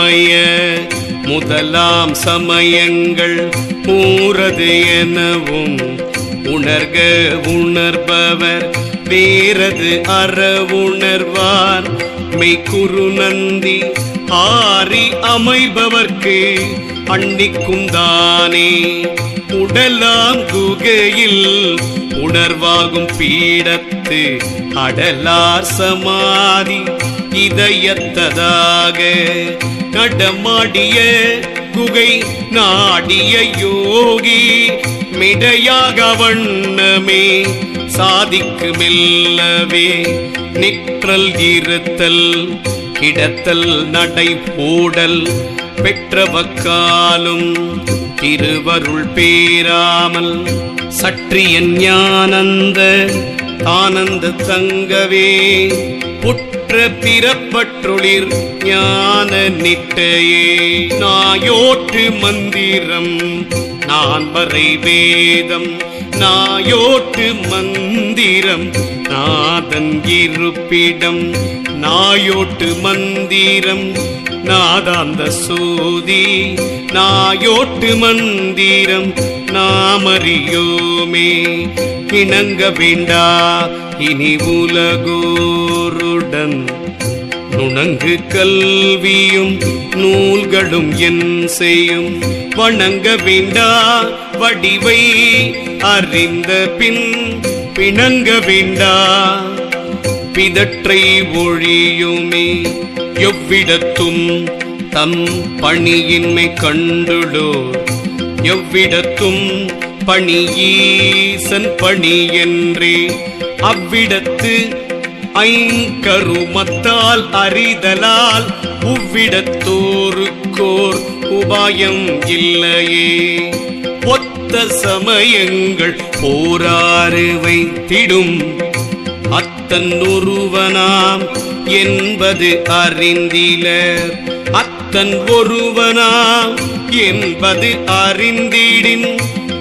சமய முதலாம் சமயங்கள் ஊரது எனவும் உணர்க உணர்பவர் வேறது அறவுணர்வார் உணர்வார். மெய்க்குரு நந்தி ஆறி அமைபவர்க்கு அண்டிக்கும் தானே. உடலாம் குகையில் உணர்வாகும் பீடத்து அடலார் சமாதி. இதயத்ததாக நடமாடிய குகை நாடிய யோகி மிடையாக வண்ணமே சாதிக்கு மெல்லவே நிற்றல் இருத்தல் கிடத்தல் நடை போடல் பெற்றவக்காலும் திருவருள் பேராமல் சற்றிய ஞானந்த ஆனந்த தங்கவே புற்ற பிறப்பற்றொளிர் ஞான நிட்டையே. நாயோற்று மந்திரம் நான் வரை வேதம். நாயோட்டு மந்திரம் நாதன் இருப்பிடம். நாயோட்டு மந்திரம் நாதாந்த சூதி. நாயோட்டு மந்திரம் நாமறியோமே. இணங்க வேண்டா இனி உலகோருடன். நுணங்கு கல்வியும் நூல்களும் என் செய்யும். வணங்க வேண்டா வடிவை அறிந்த பின் பிணங்க வேண்டா. பிதற்றை ஒழியுமே எவ்விடத்தும் தம் பணியின்மை கண்டுளோ எவ்விடத்தும் பணியீசன் பணி என்றே அவ்விடத்து ஐங்கருமத்தால் அறிதலால் உவ்விடத்தோருக்கோர் உபாயம் இல்லையே. ஒத்த சமயங்கள் போராறு வைத்திடும். அத்தன் ஒருவனாம் என்பது அறிந்திலர் அத்தன் ஒருவனாம் என்பது அறிந்திடின்.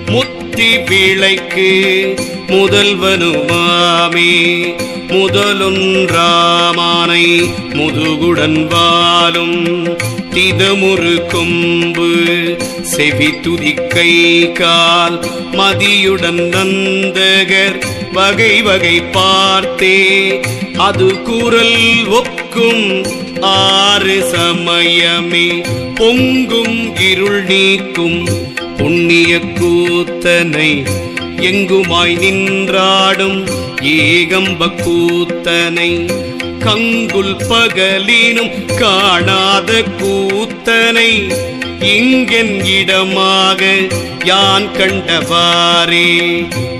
முத்த விளைக்கு முதல்வனுமாமே. முதலொன்றாமானை முதுகுடன் வாலும் திதமுறு கொம்பு செவி துதிக்கை கால் மதியுடன் நந்தகர் வகை வகை பார்த்தே. அது குரல் ஒக்கும் ஆறு சமயமே. பொங்கும் இருள் நீக்கும் புண்ணிய கூத்தனை எங்குமாய் நின்றாடும் ஏகம்ப கூத்தனை? கங்குல் பகலினும் காணாத கூத்தனை. இங்கென் இடமாக யான் கண்டவாரே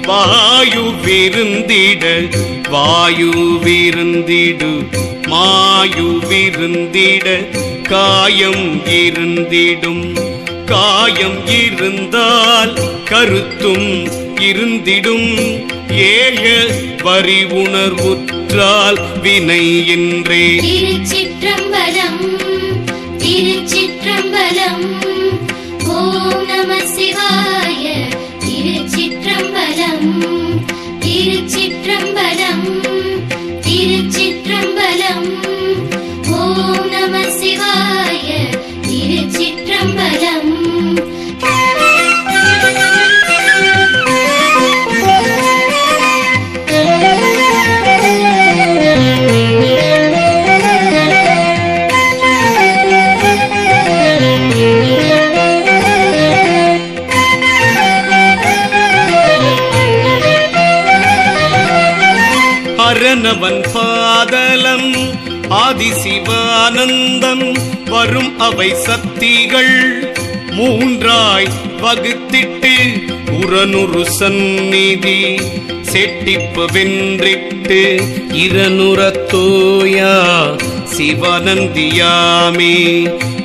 வாயு விருந்திட வாயு விருந்திடு மாயு விருந்திட காயம் இருந்திடும். காயம் இருந்தால் கருத்தும் இருந்திடும். ஏக வரி உணர்வுற்றால் வினை என்றே. திருச்சிற்றம்பலம் திருச்சிற்றம்பலம் ஓம் நம சிவாய திருச்சிற்றம்பலம் திருச்சிற்றம்பலம் திருச்சிற்றம்பலம் ஓம் நம சிவாய. அரணவன் பாதலம் ஆதிசிவானந்தம் வரும் அவை சக்திகள். மூன்றாய் வகுத்திட்டு உரனுரு சந்நிதி செட்டிப்பு வென்றிட்டு இரநுரத்தோயா சிவனந்தியாமே.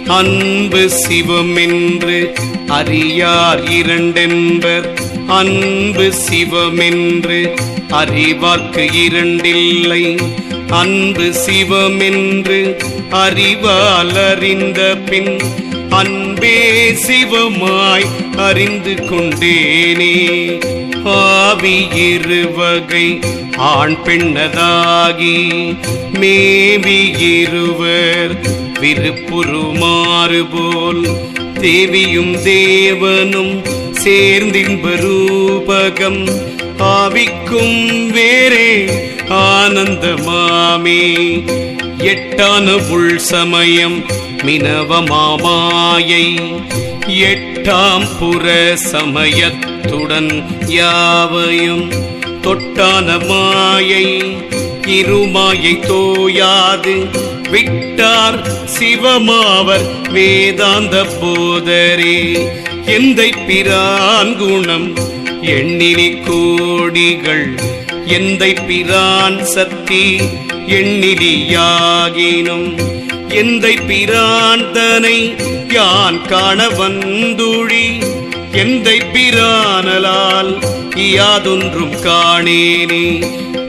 அன்பு சிவமென்று அறியார் இரண்டென்பர் அன்பு சிவமென்று அறிவார்க்கு இரண்டில்லை. அன்பு சிவமென்று அறிவால் அறிந்த பின் அன்பே சிவமாய் அறிந்து கொண்டேனே. ஆவி இருவகை ஆண் பெண்ணதாகி மேவி இருவர் விருப்புருமாறு போல் தேவியும் தேவனும் சேர்ந்தின்ப ரூபகம் ஆவிக்கும் வேறே ஆனந்தமாமே. எட்டான உள் சமயம் மினவமாமாயை எட்டாம் புற சமயத்துடன் யாவையும் தொட்டான மாயை. இருமாயை தோயாது விட்டார் சிவமாவர் வேதாந்த போதரே. எந்தை பிரான் குணம் எண்ணிலி கோடிகள் எந்தை பிரான் சக்தி எண்ணிலியாகினும் எந்தை பிராந்தனை யான் காண வந்துழி எந்தை பிரானலால் யாதொன்றும் காணேனே.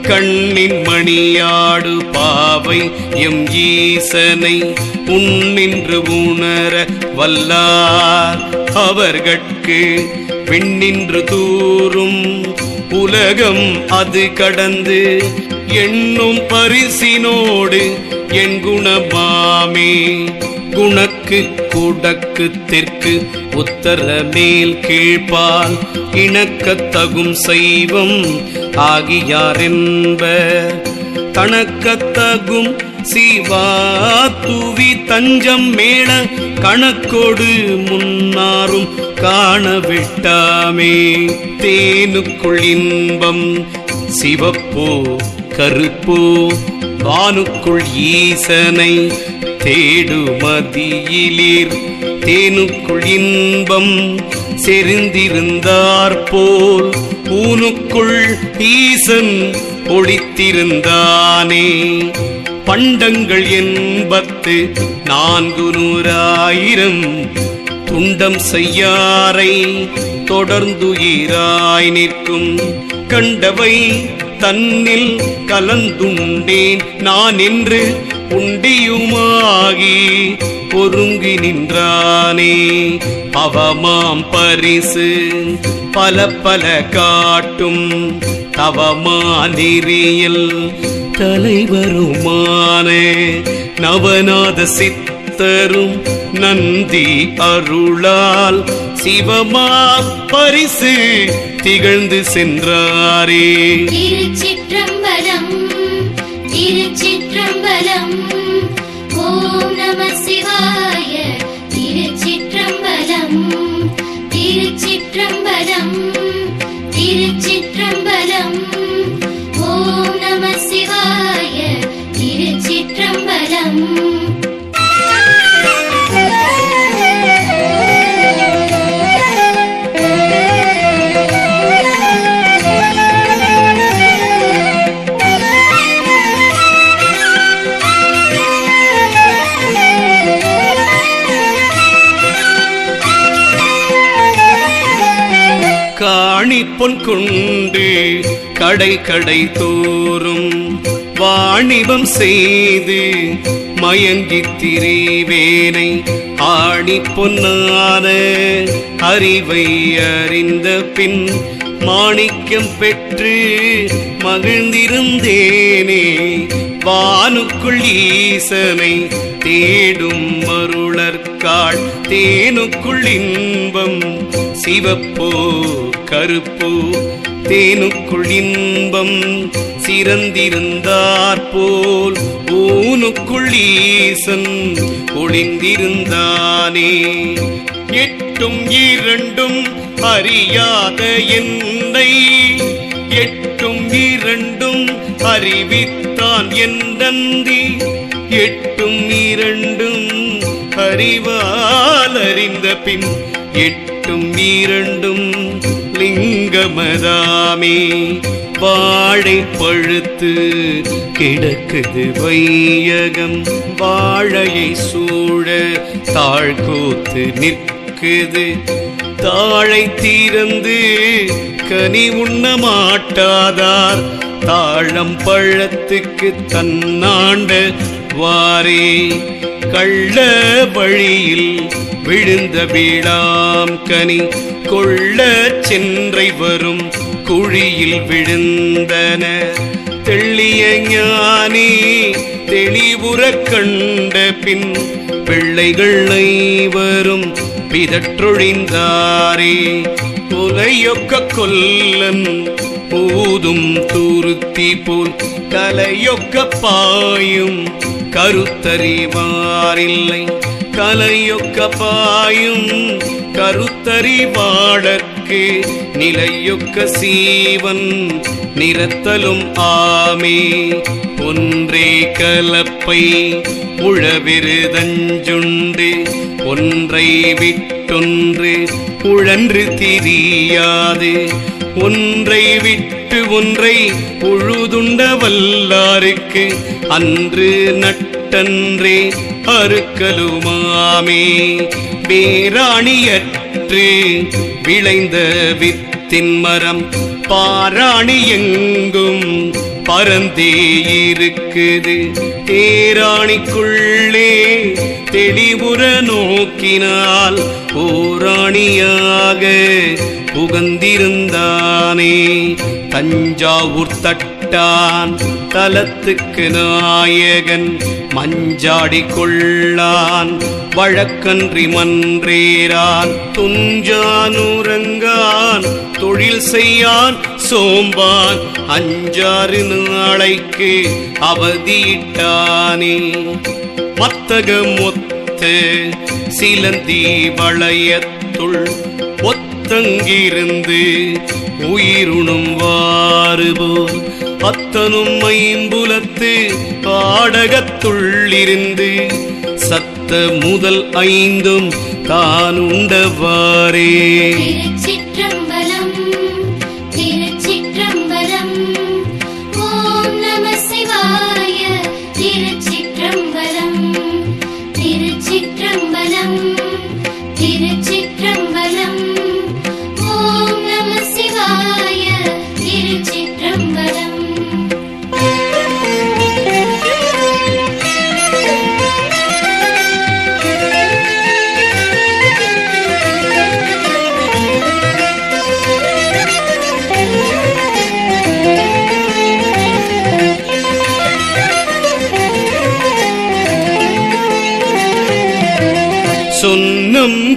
கண்ணின் மணியாடு பாவை எம் ஈசனை உன்னின்று உணர வல்லார் அவர்கட்கு விண்ணின்று தூரும் உலகம் அது கடந்து எண்ணும் பரிசினோடு என் குணமாமே. குணக்கு குடக்கு தெற்கு உத்தர மேல் கீழ்ப்பால் இணக்கத்தகும் செய்வம் ஆகியாரென்ப தனக்கத்தகும் சிவா தூவி தஞ்சம் மேள கணக்கோடு முன்னாரும் காணவிட்டாமே. தேனுக்குள் இன்பம் சிவப்போ கருப்போ வானுக்குள் ஈசனை தேடுமதியிலீர் தேனுக்குள் இன்பம் செறிந்திருந்தார்போல் ஊனுக்குள் ஈசன் ஒளித்திருந்தானே. பண்டங்கள் எண்பத்து நான்கு நூறாயிரம் துண்டம் செய்யாரை தொடர்ந்துயிராய் நிற்கும். கண்டவை தன்னில் கலந்துண்டேன். நான் என்று உண்டியுமாகி பொருங்கி நின்றானே. அவமாம் பரிசு பல பல காட்டும். தவமானிரியல் தலைவருமான நவநாத சித்தரும் நந்தி அருளால் சிவமா பரிசு திகழ்ந்து சென்றாரே. திருச்சிற்றம்பலம் திருச்சிற்றம்பலம் ஓம் நம சிவாய திருச்சிற்றம்பலம் திருச்சிற்றம்பலம் திருச்சி பொன் கொண்டு கடை கடை தோறும் வாணிபம் செய்து மயங்கி திரிவேனை ஆணி பொன்னான அறிவை அறிந்த பின் மாணிக்கம் பெற்று மகிழ்ந்திருந்தேனே. வானுக்குள் ஈசனை தேடும் மருளர்காள் தேனுக்குள் இன்பம் சிவப்போ கருப்பு தேனுக்குள் இன்பம் சிறந்திருந்தார் ஊனுக்குள் ஈசன் ஒளிந்திருந்தானே. எட்டும் இரண்டும் அறியாத என்னை. எட்டும் இரண்டும் அறிவித்தான் என் நந்தி எட்டும் இரண்டும் அறிவால் அறிந்த பின் எட்டும் இரண்டும் லிங்கமதாமே வாழை பழுத்து கிடக்குது வையகம். வாழையை சூழ தாழ்கூத்து நிற்குது. தாழை தீரந்து கனி உண்ண மாட்டாதார் தாழம் பழத்துக்கு தன்னாண்ட வாரே. கள்ள வழியில் விழுந்த வீழாம் கனி கொள்ள சென்றை வரும் குழியில் விழுந்தன. தெள்ளிய ஞானி தெளிவுற கண்ட பின் பிள்ளைகள் வரும் பிதற்றொழிந்தாரே. கொலையொக்க கொல்லன் போதும் தூருத்தி போல் கலையொக்க பாயும் கருத்தறிவாரில்லை. கலையொக்க பாயும் கருத்தறிவாடற்கு நிலையொக்க சீவன் நிறத்தலும் ஆமே. ஒன்றே கலப்பை உழவிருதஞ்சுண்டு ஒன்றை விட்டொன்று உழன்று திரியாது. ஒன்றை விட்டு ஒன்றை உழுதுண்ட வல்லாருக்கு அன்று நட்பு நட்டன்றே அறுக்கலுமாமே. வேராணியற்று விளைந்த வித்தின் மரம் பாராணி எங்கும் பரந்தே இருக்குது. தேராணிக்குள்ளே தெளிவுற நோக்கினால் ஓராணியாக புகந்திருந்தானே. தஞ்சாவூர் தட்டு விட்டான். தலத்துக்கு நாயகன் மஞ்சாடி கொள்ளான். வழக்கன்றி மன்றேரான் துஞ்சானுரங்கான். தொழில் செய்யான். சோம்பான். அஞ்சாறு நாளைக்கு அவதியிட்டானே. மத்தகம் ஒத்து சிலந்தி வளையத்துள் ஒத்தங்கிருந்து உயிருணும் வாறுபோல் அத்தனும் ஐம்புலத்து பாடகத்துள்ளிருந்து சத்த முதல் ஐந்தும் தான் உண்டவாரே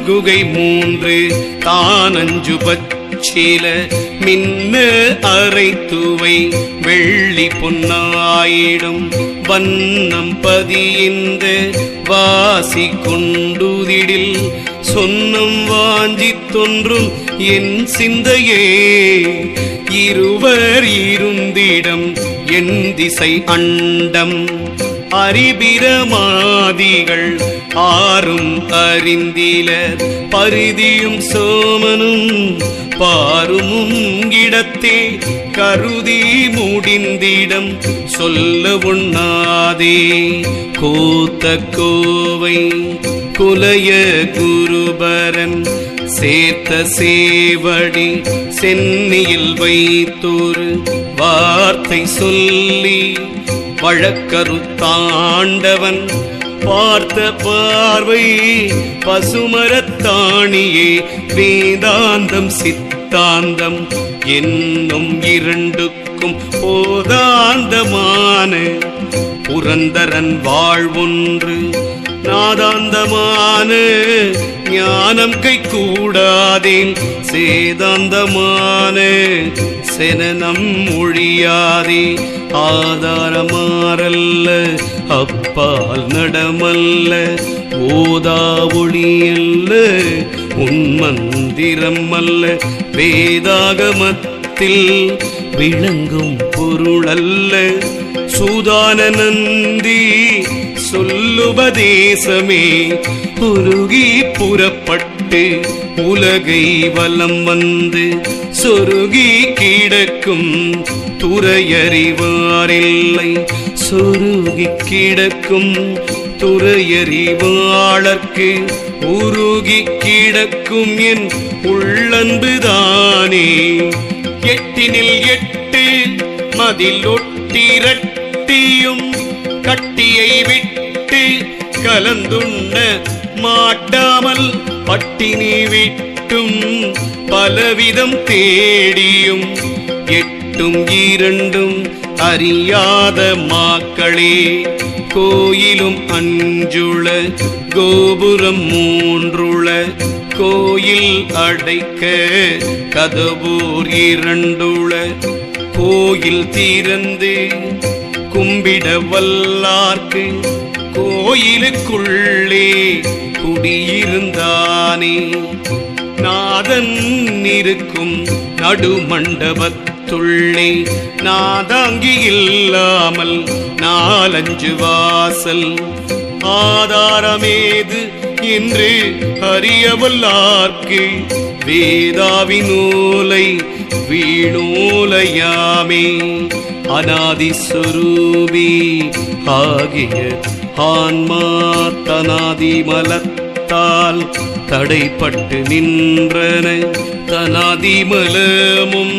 குகை மூன்று தானஞ்சு பச்சில மின்ன அரைத்துவை வெள்ளி பொன்னாயிடும் வண்ணம் பதிந்த வாசி கொண்டுதிடில் சொன்னம் வாஞ்சி தொன்றும் என் சிந்தையே. இருவர் இருந்திடம் என் திசை அண்டம் அரிபிரமாதிகள் ஆறும் அறிந்தில பரிதியும் சோமனும் பாரும் இடத்தே கருதி முடிந்திடம் சொல்ல உண்ணாதே. கூத்த கோவை குலைய குருபரன் சேர்த்த சேவடி சென்னியில் வைத்தோரு வார்த்தை சொல்லி வழக்கருத்தாண்டவன் பார்த்த பார்வை பசுமரத்தாணியே வேதாந்தம் சித்தாந்தம் என்னும் இரண்டுக்கும் போதாந்தமான புரந்தரன் வாழ்வொன்று நாதாந்தமான. ஞானம் கை கூடாதேன் சேதாந்தமான. செனனம் மொழியாதே. ஆதாரமாறல்ல அப்பால் நடமல்ல. ஓதா ஒளியல்ல உன்மந்திரம் அல்ல. வேதாகமத்தில் விளங்கும் பொருளல்ல. சூதான நந்தி சொல்லுபதேசமே உருகி விட்டு உலகை வலம் வந்து சொருகி கிடக்கும் துறையறிவாரில்லை. சொருகி கிடக்கும் துறையறிவாளர்க்கு உருகி கிடக்கும் என் உள்ளன்புதானே எட்டினில் எட்டு மதில் ஒட்டிரட்டியும் கட்டியை விட்டு கலந்துண்ண மாட்டாமல் பட்டினி விட்டும் பலவிதம் தேடியும் எட்டும் இரண்டும் அறியாத மாக்களே. கோயிலும் அஞ்சுள கோபுரம் மூன்றுள கோயில் அடைக்க கதவூர் இரண்டுள. கோயில் திறந்து கும்பிட வல்லார்க்கு கோயிலுக்குள்ளே குடியிருந்தானே. நாதன் இருக்கும் நடுமண்டபத்துள்ளே. நாதாங்கி இல்லாமல் நாலஞ்சு வாசல். ஆதாரமேது என்று அறியவல்லார்க்கு. வேதாவி நூலை வீணூலையாமே. அநாதிஸ்வரூபி சுரூபி ஆகிய ஆன்மா தனாதி மலத்தால் தடைப்பட்டு நின்றன. தனாதி மலமும்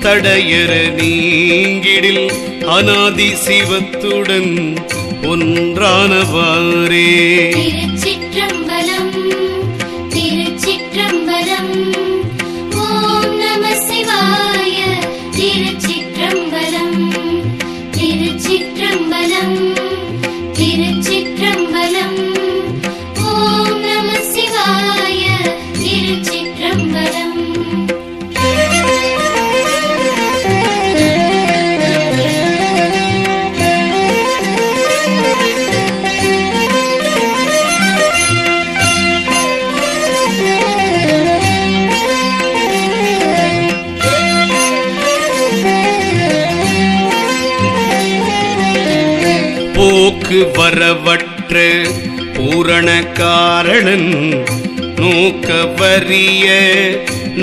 தடையற நீங்கிடில் அநாதி சிவத்துடன் ஒன்றானவாரே நோக்கு வரவற்று பூரண காரணன் நோக்கவரிய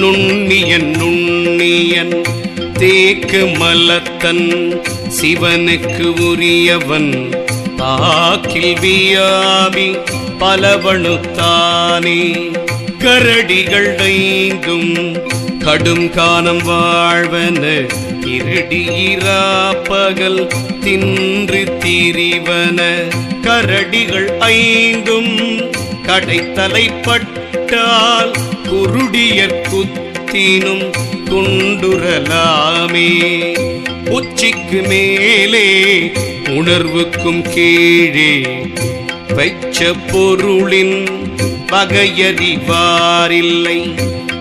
நுண்ணியன் நுண்ணியன் தேக்கு மலத்தன் சிவனுக்கு உரியவன். தாக்கில் வியாபி பலவனுத்தானே கரடிகள் ஐந்தும் கடும் காலம் வாழ்வன இருடியிரா பகல் தின்று திரிவன கரடிகள் ஐந்தும் கடைத்தலைப்பட்டால் குருடியர் குத்தினும் துண்டுரலாமே உச்சிக்கு மேலே உணர்வுக்கும் கீழே வைச்ச பொருளின் வகையறிவாரில்லை.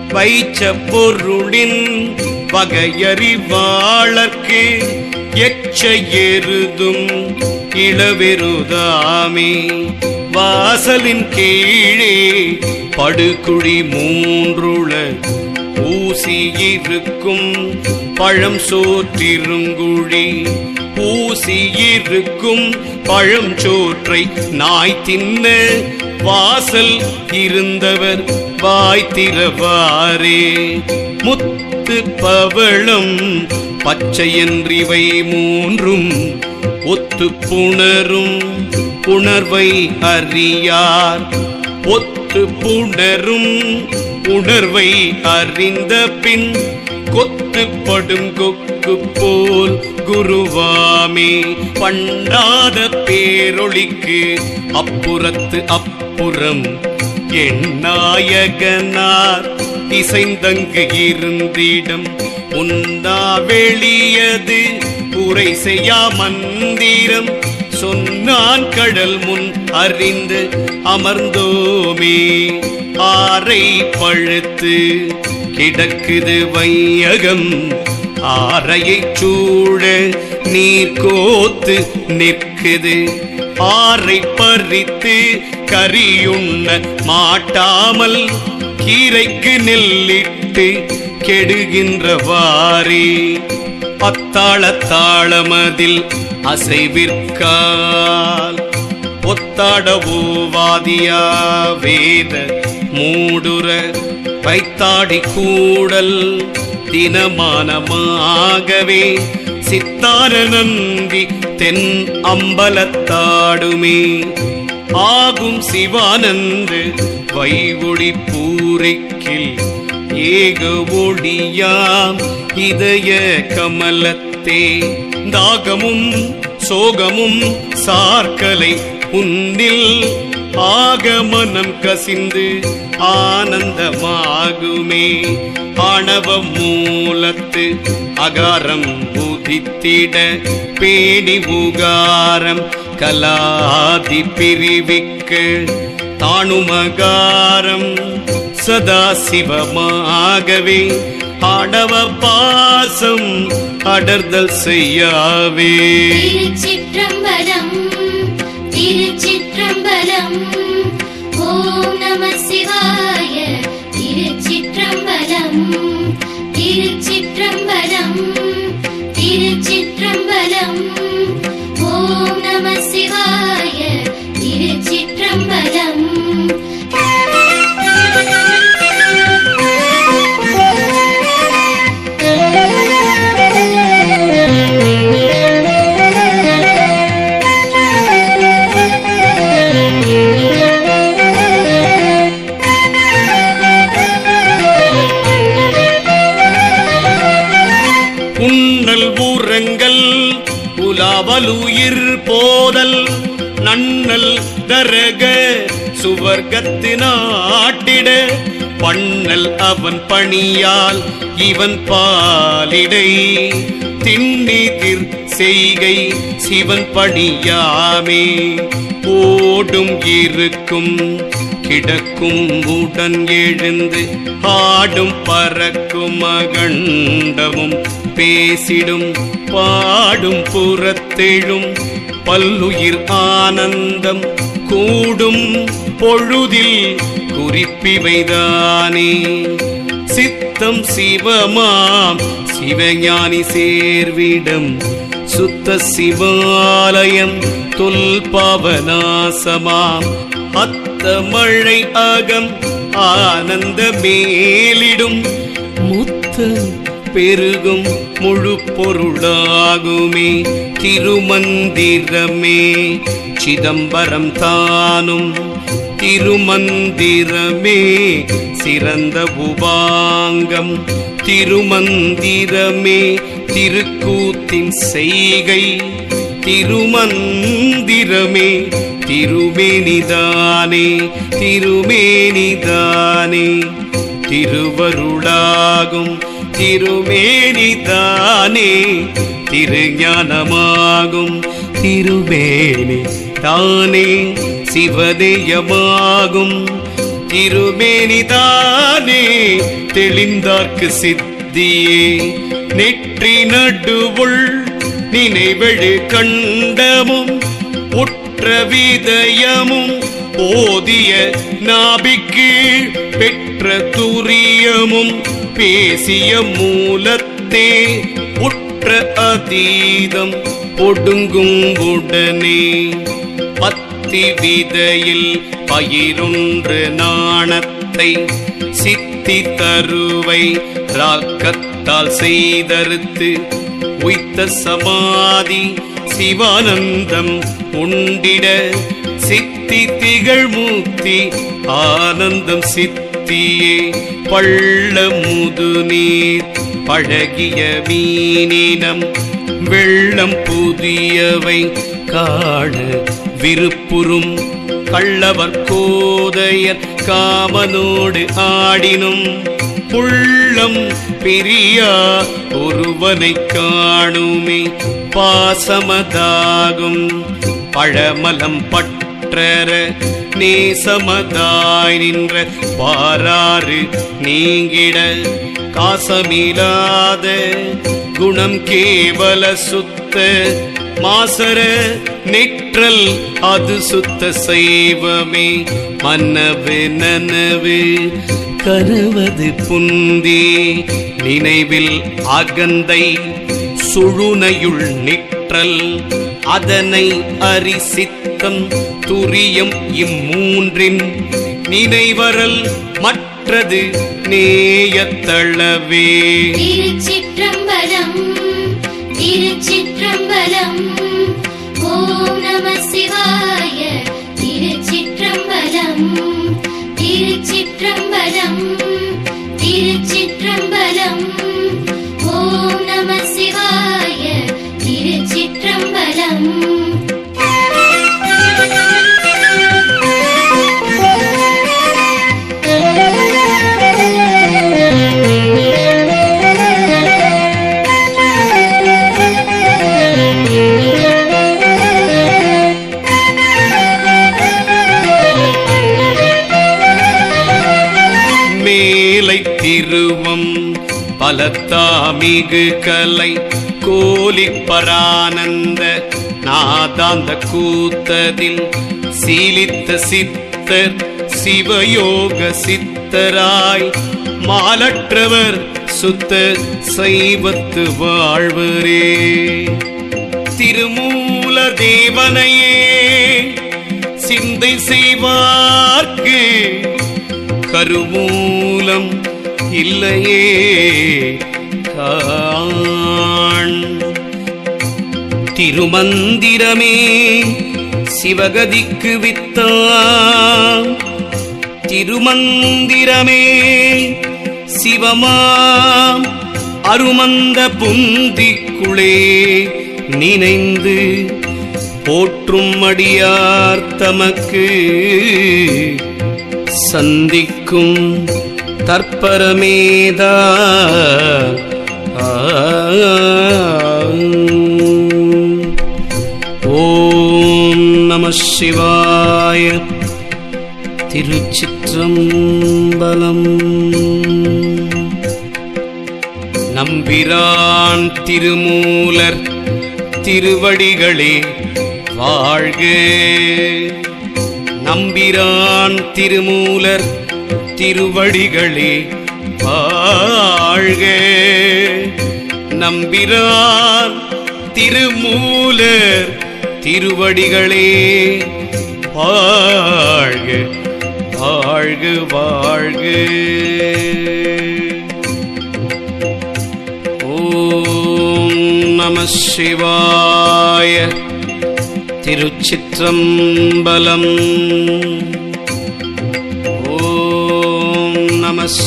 வைச்ச பொருளின் வகையறிவாளர்க்கு எச்ச எருதும் இளவெருதாமே. வாசலின் கீழே படுகுழி மூன்றுள ஊசி இருக்கும் பழம் சோற்றிருங்குழி. ஊசி இருக்கும் பழம் சோற்றை நாய் தின்ன வாசல் இருந்தவர் வாய் திறவாரே. முத்து பவளம் பச்சையன்றிவை மூன்றும் ஒத்து புணரும் உணர்வை அறியார். ஒத்து புணரும் உணர்வை அறிந்த பின் கொத்துப்படும் கொக்கு போல் குருவாமே பண்ணாத பேரொழிக்கு அப்புறத்து அப்புறம் என் நாயகனார். இசைந்தங்கு இருந்திடம். உந்தா வெளியது உரை செய்யா மந்திரம். சொன்னான் கடல் முன் அறிந்து அமர்ந்தோமே. ஆரை பழுத்து கிடக்குது வையகம். ஆரையைச் சூழ நீர் கோத்து நிற்குது. ஆரை பறித்து கரியுண்ண மாட்டாமல் கீரைக்கு நெல்லிட்டு கெடுகின்றவாறே அத்தாள தாளமதில் அசைவிற்கால். பொத்தாடவோ வாதியா வேத மூடுற பைத்தாடி கூடல் தினமானமாகவே சித்தார நந்தி தென் அம்பலத்தாடுமே. ஆகும் சிவானந்து வைகுடி பூரிக்கில் ஏக ஒளியாம் இதய கமலத்தே. தாகமும் சோகமும் சார்கலை உன்னில் ஆகமனம் கசிந்து ஆனந்தமாகுமே. ஆணவ மூலத்து அகாரம் உதித்திட பேணி உகாரம் கலாதி பிரிவிக்கு தானுமகாரம். சதா சிவமாகவே ஆடவ பாசம் அடர்தல் செய்யாவே. திருச்சிற்றம்பலம் திருச்சிற்றம்பலம் ஓம் நம சிவாய திருச்சிற்றம்பலம் திருச்சி போதல் நன்னல் தரக சுவர்க்கத்தினாட்டிட பண்ணல் அவன் பணியால் இவன் பாலிடை. திண்ணிதிர் செய்கை சிவன் பணியாமே. ஓடும் இருக்கும் கிடக்கும் உடன் எழுந்து ஆடும் பறக்கும் அகண்டமும் பேசிடும் பாடும் புறத்தெழும் பல்லுயிர் ஆனந்தம் கூடும் பொழுதில் குறிப்பிவைதானே. சித்தம் சிவமாம் சிவஞானி சேர்விடம் சுத்த சிவாலயம் தொல்பாவநாசமாம் அத்த மழை அகம் ஆனந்த மேலிடும் முத்த பெருகும் முழு பொருளாகுமே. திருமந்திரமே சிதம்பரம் தானும் திருமந்திரமே. சிறந்த உபாங்கம் திருமந்திரமே. திருக்கூத்தின் செய்கை திருமந்திரமே. திருமேனிதானே திருமேனிதானே. திருவருளாகும் திருமேனிதானே திருஞானமாகும் திருமேனி தானே சிவதேயமாகும் திருமேனிதானே தெளிந்தார்க்கு சித்தியே. நெற்றி நடுவுள் நினைவெழு கண்டமும் உற்ற விதயமும் போதிய நாபிக்கு பெற்ற துரியமும் பேசிய மூலத்தே உற்ற அதீதம் ஒடுங்கும் உடனே. பத்தி விதையில் பயிரொன்று நாணத்தை சித்தி தருவை ராக்கத்தால் செய்தறுத்து உய்த்த சமாதி சிவானந்தம் உண்டிட சித்தி திகழ் மூர்த்தி ஆனந்தம் சித்தி சித்தியே பள்ள முதுநீர் பழகிய மீனினம் வெள்ளம் புதியவை காண விருப்புறும். கள்ளவர் கோதையர் காமனோடு ஆடினும் உள்ளம் பெரியா ஒருவனை காணுமே. பாசமதாகும் பழமலம் பட்டு பற்றர நேசமதாய் நின்ற பாராறு நீங்கிட காசமில்லாத குணம் கேவல சுத்த மாசர நிற்றல் அது சுத்த செய்வமே மன்னவு நனவு கருவது புந்தி நினைவில் அகந்தை சுழுனையுள் நிற்றல் அதனை அரிசித்தம் துரியம் இம்மூன்றின் நினைவரல் மற்றது நேயத்தளவே. திருச்சிற்றம்பலம் திருச்சிற்றம்பலம் ஓம் நம சிவாய திருச்சிற்றம்பலம் திருச்சிற்றம்பலம் அலத்தாமிகு கலை கோலிப்பரானந்த நாதாந்த கூத்ததில் சீலித்த சித்தர் சிவயோக சித்தராய் மாலற்றவர் சுத்த சைவத்து வாழ்வரே. திருமூல தேவனையே சிந்தை செய்வார்க்கு கருமூலம் இல்லையே. காண். திருமந்திரமே சிவகதிக்கு வித்தாம். திருமந்திரமே சிவமாம். அருமந்த புந்திக்குளே நினைந்து போற்றும் அடியார் தமக்கு சந்திக்கும் தற்பரமேதா. ஓம் நம சிவாய திருச்சிற்றம்பலம். நம்பிரான் திருமூலர் திருவடிகளே வாழ்க. நம்பிரான் திருமூலர் திருவடிகளே வாழ்க. நம்பிரான் திருமூலர் திருவடிகளே வாழ்க வாழ்க வாழ்க. ஓம் நம சிவாய. திருச்சிற்றம்பலம்.